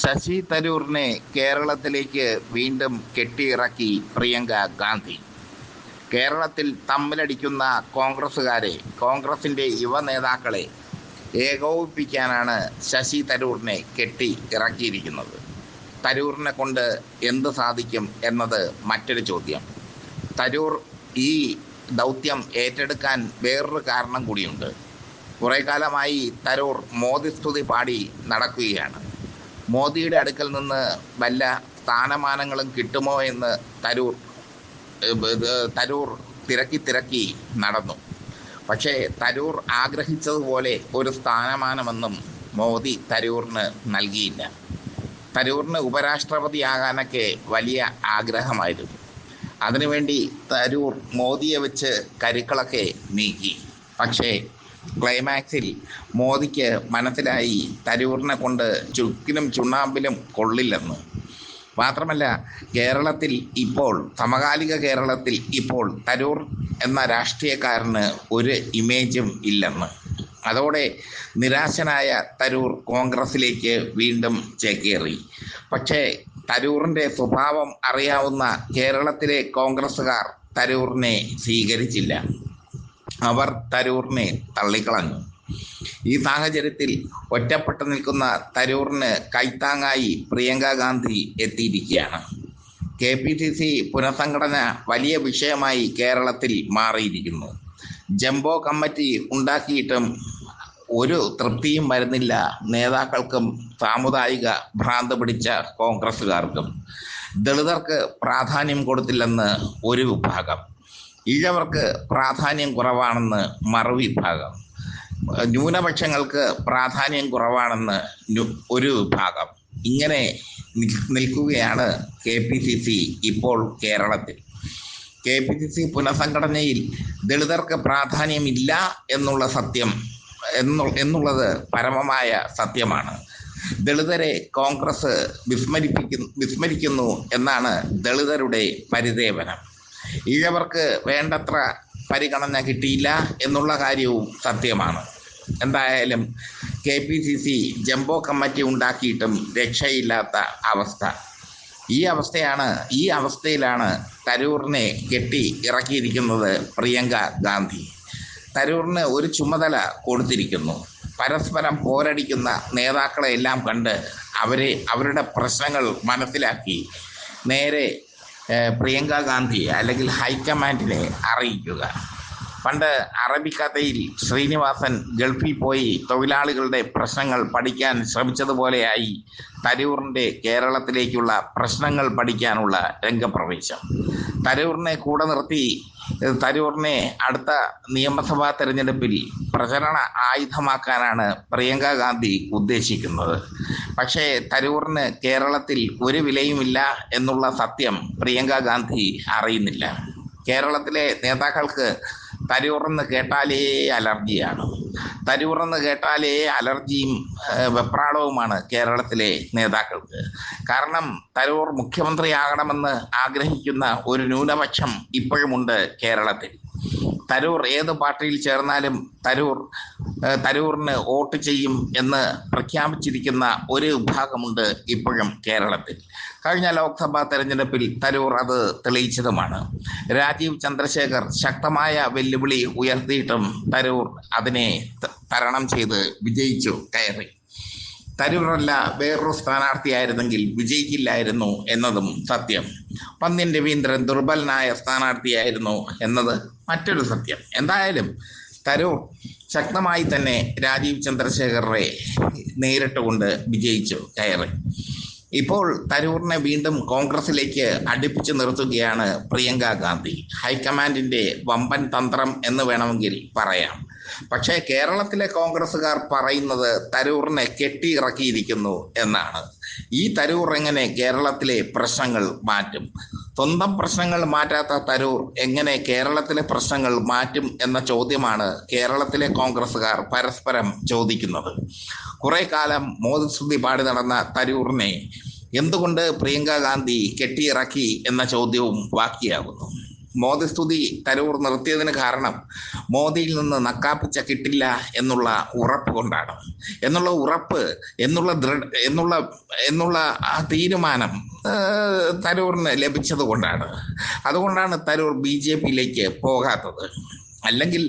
ശശി തരൂറിനെ കേരളത്തിലേക്ക് വീണ്ടും കെട്ടിയിറക്കി പ്രിയങ്ക ഗാന്ധി. കേരളത്തിൽ തമ്മിലടിക്കുന്ന കോൺഗ്രസ്സുകാരെ കോൺഗ്രസിന്റെ യുവ നേതാക്കളെ ഏകോപിപ്പിക്കാനാണ് ശശി തരൂറിനെ കെട്ടി ഇറക്കിയിരിക്കുന്നത് തരൂറിനെ കൊണ്ട് എന്ത് സാധിക്കും എന്നത് മറ്റൊരു ചോദ്യം. തരൂർ ഈ ദൗത്യം ഏറ്റെടുക്കാൻ വേറൊരു കാരണം കൂടിയുണ്ട്. കുറേ കാലമായി തരൂർ മോദി സ്തുതി പാടി നടക്കുകയാണ്. മോദിയുടെ അടുക്കൽ നിന്ന് വല്ല സ്ഥാനമാനങ്ങളും കിട്ടുമോ എന്ന് തരൂർ തരൂർ തിരക്കി തിരക്കി നടന്നു. പക്ഷേ തരൂർ ആഗ്രഹിച്ചതുപോലെ ഒരു സ്ഥാനമാനമൊന്നും മോദി തരൂറിന് നൽകിയില്ല. തരൂറിന് ഉപരാഷ്ട്രപതിയാകാനൊക്കെ വലിയ ആഗ്രഹമായിരുന്നു. അതിനുവേണ്ടി തരൂർ മോദിയെ വെച്ച് കരുക്കളൊക്കെ നീക്കി. പക്ഷേ ക്ലൈമാക്സിൽ മോദിക്ക് മനസ്സിലായി തരൂറിനെ കൊണ്ട് ചുക്കിനും ചുണ്ണാമ്പിലും കൊള്ളില്ലെന്ന്. മാത്രമല്ല കേരളത്തിൽ ഇപ്പോൾ സമകാലിക കേരളത്തിൽ ഇപ്പോൾ തരൂർ എന്ന രാഷ്ട്രീയക്കാരന് ഒരു ഇമേജും ഇല്ലെന്ന്. അതോടെ നിരാശനായ തരൂർ കോൺഗ്രസിലേക്ക് വീണ്ടും ചേക്കേറി. പക്ഷേ തരൂറിന്റെ സ്വഭാവം അറിയാവുന്ന കേരളത്തിലെ കോൺഗ്രസ്സുകാർ തരൂറിനെ സ്വീകരിച്ചില്ല. അവർ തരൂറിനെ തള്ളിക്കളഞ്ഞു. ഈ സാഹചര്യത്തിൽ ഒറ്റപ്പെട്ടു നിൽക്കുന്ന തരൂറിന് കൈത്താങ്ങായി പ്രിയങ്ക ഗാന്ധി എത്തിയിരിക്കുകയാണ്. കെ പി സി സി പുനഃസംഘടന വലിയ വിഷയമായി കേരളത്തിൽ മാറിയിരിക്കുന്നു. ജംബോ കമ്മിറ്റി ഉണ്ടാക്കിയിട്ടും ഒരു തൃപ്തിയും വരുന്നില്ല നേതാക്കൾക്കും സാമുദായിക ഭ്രാന്ത് പിടിച്ച കോൺഗ്രസ്സുകാർക്കും. ദളിതർക്ക് പ്രാധാന്യം കൊടുത്തില്ലെന്ന് ഒരു വിഭാഗം. ഈഴവർക്ക് പ്രാധാന്യം കുറവാണെന്ന് മറുവിഭാഗം. ന്യൂനപക്ഷങ്ങൾക്ക് പ്രാധാന്യം കുറവാണെന്ന് ഒരു വിഭാഗം. ഇങ്ങനെ നിൽ- നിൽക്കുകയാണ് കെ പി സി സി ഇപ്പോൾ കേരളത്തിൽ. കെ പി സി സി പുനഃസംഘടനയിൽ ദളിതർക്ക് പ്രാധാന്യമില്ല എന്നുള്ള സത്യം എന്നു എന്നുള്ളത് പരമമായ സത്യമാണ്. ദളിതരെ കോൺഗ്രസ് വിസ്മരിപ്പിക്കുന്നു വിസ്മരിക്കുന്നു എന്നാണ് ദളിതരുടെ പരിദേവനം. ഈഴവർക്ക് വേണ്ടത്ര പരിഗണന കിട്ടിയില്ല എന്നുള്ള കാര്യവും സത്യമാണ്. എന്തായാലും K P C C jumbo committee ഉണ്ടാക്കിയിട്ടും രക്ഷയില്ലാത്ത അവസ്ഥ. ഈ അവസ്ഥയാണ് ഈ അവസ്ഥയിലാണ് തരൂറിനെ കെട്ടി ഇറക്കിയിരിക്കുന്നത് പ്രിയങ്ക ഗാന്ധി. തരൂറിന് ഒരു ചുമതല കൊടുത്തിരിക്കുന്നു. പരസ്പരം പോരടിക്കുന്ന നേതാക്കളെ എല്ലാം കണ്ട് അവരെ അവരുടെ പ്രശ്നങ്ങൾ മനസ്സിലാക്കി നേരെ പ്രിയങ്ക ഗാന്ധിയെ അല്ലെങ്കിൽ ഹൈക്കമാൻഡിനെ അറിയിക്കുക. പണ്ട് അറബിക്കഥയിൽ ശ്രീനിവാസൻ ഗൾഫിൽ പോയി തൊഴിലാളികളുടെ പ്രശ്നങ്ങൾ പഠിക്കാൻ ശ്രമിച്ചതുപോലെയായി തരൂറിന്റെ കേരളത്തിലേക്കുള്ള പ്രശ്നങ്ങൾ പഠിക്കാനുള്ള രംഗപ്രവേശം. തരൂറിനെ കൂടെ നിർത്തി തരൂറിനെ അടുത്ത നിയമസഭാ തെരഞ്ഞെടുപ്പിൽ പ്രചരണ ആയുധമാക്കാനാണ് പ്രിയങ്ക ഗാന്ധി ഉദ്ദേശിക്കുന്നത്. പക്ഷേ തരൂറിന് കേരളത്തിൽ ഒരു വിലയുമില്ല എന്നുള്ള സത്യം പ്രിയങ്ക ഗാന്ധി അറിയുന്നില്ല. കേരളത്തിലെ നേതാക്കൾക്ക് തരൂറെന്ന് കേട്ടാലേ അലർജിയാണ്. തരൂറെന്ന് കേട്ടാലേ അലർജിയും വെപ്രാളവുമാണ് കേരളത്തിലെ നേതാക്കൾക്ക്. കാരണം തരൂർ മുഖ്യമന്ത്രിയാകണമെന്ന് ആഗ്രഹിക്കുന്ന ഒരു ന്യൂനപക്ഷം ഇപ്പോഴുമുണ്ട് കേരളത്തിൽ. തരൂർ ഏത് പാർട്ടിയിൽ ചേർന്നാലും തരൂർ തരൂറിന് വോട്ട് ചെയ്യും എന്ന് പ്രഖ്യാപിച്ചിരിക്കുന്ന ഒരു വിഭാഗമുണ്ട് ഇപ്പോഴും കേരളത്തിൽ. കഴിഞ്ഞ ലോക്സഭാ തെരഞ്ഞെടുപ്പിൽ തരൂർ അത് തെളിയിച്ചതുമാണ്. രാജീവ് ചന്ദ്രശേഖർ ശക്തമായ വെല്ലുവിളി ഉയർത്തിയിട്ടും തരൂർ അതിനെ തരണം ചെയ്ത് വിജയിച്ചു കയറി. തരൂറല്ല വേറൊരു സ്ഥാനാർത്ഥിയായിരുന്നെങ്കിൽ വിജയിക്കില്ലായിരുന്നു എന്നതും സത്യം. പന്ന്യൻ രവീന്ദ്രൻ ദുർബലനായ സ്ഥാനാർത്ഥിയായിരുന്നു എന്നത് മറ്റൊരു സത്യം. എന്തായാലും തരൂർ ശക്തമായി തന്നെ രാജീവ് ചന്ദ്രശേഖറെ നേരിട്ടുകൊണ്ട് വിജയിച്ചു കയറി. ഇപ്പോൾ തരൂറിനെ വീണ്ടും കോൺഗ്രസിലേക്ക് അടുപ്പിച്ചു നിർത്തുകയാണ് പ്രിയങ്ക ഗാന്ധി. ഹൈക്കമാൻഡിന്റെ വമ്പൻ തന്ത്രം എന്ന് വേണമെങ്കിൽ പറയാം. പക്ഷേ കേരളത്തിലെ കോൺഗ്രസ്സുകാർ പറയുന്നത് തരൂറിനെ കെട്ടിയിറക്കിയിരിക്കുന്നു എന്നാണ്. ഈ തരൂർ എങ്ങനെ കേരളത്തിലെ പ്രശ്നങ്ങൾ മാറ്റും? സ്വന്തം പ്രശ്നങ്ങൾ മാറ്റാത്ത തരൂർ എങ്ങനെ കേരളത്തിലെ പ്രശ്നങ്ങൾ മാറ്റും എന്ന ചോദ്യമാണ് കേരളത്തിലെ കോൺഗ്രസ്സുകാർ പരസ്പരം ചോദിക്കുന്നത്. കുറെ കാലം മോദിസ്തുതി പാടി നടന്ന തരൂറിനെ എന്തുകൊണ്ട് പ്രിയങ്ക ഗാന്ധി കെട്ടിയിറക്കി എന്ന ചോദ്യവും ബാക്കിയാകുന്നു മോദി സ്തുതി തരൂർ നിർത്തിയതിന് കാരണം മോദിയിൽ നിന്ന് നക്കാപ്പിച്ച കിട്ടില്ല എന്നുള്ള ഉറപ്പ് കൊണ്ടാണ്. എന്നുള്ള ഉറപ്പ് എന്നുള്ള ദൃഢ എന്നുള്ള എന്നുള്ള ആ തീരുമാനം തരൂറിന് ലഭിച്ചത് കൊണ്ടാണ്. അതുകൊണ്ടാണ് തരൂർ ബി ജെ പിയിലേക്ക് പോകാത്തത്. അല്ലെങ്കിൽ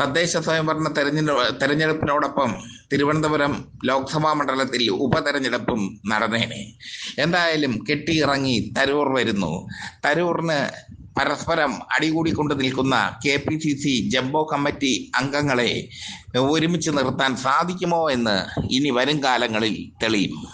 തദ്ദേശ സ്വയംഭരണ തെരഞ്ഞെടുപ്പ് തെരഞ്ഞെടുപ്പിനോടൊപ്പം തിരുവനന്തപുരം ലോക്സഭാ മണ്ഡലത്തിൽ ഉപതെരഞ്ഞെടുപ്പും നടന്നേനെ. എന്തായാലും കെട്ടിയിറങ്ങി തരൂർ വരുന്നു. തരൂറിന് പരസ്പരം അടികൂടിക്കൊണ്ട് നിൽക്കുന്ന K P C C jumbo committee അംഗങ്ങളെ ഒരുമിച്ച് നിർത്താൻ സാധിക്കുമോ എന്ന് ഇനി വരും കാലങ്ങളിൽ തെളിയും.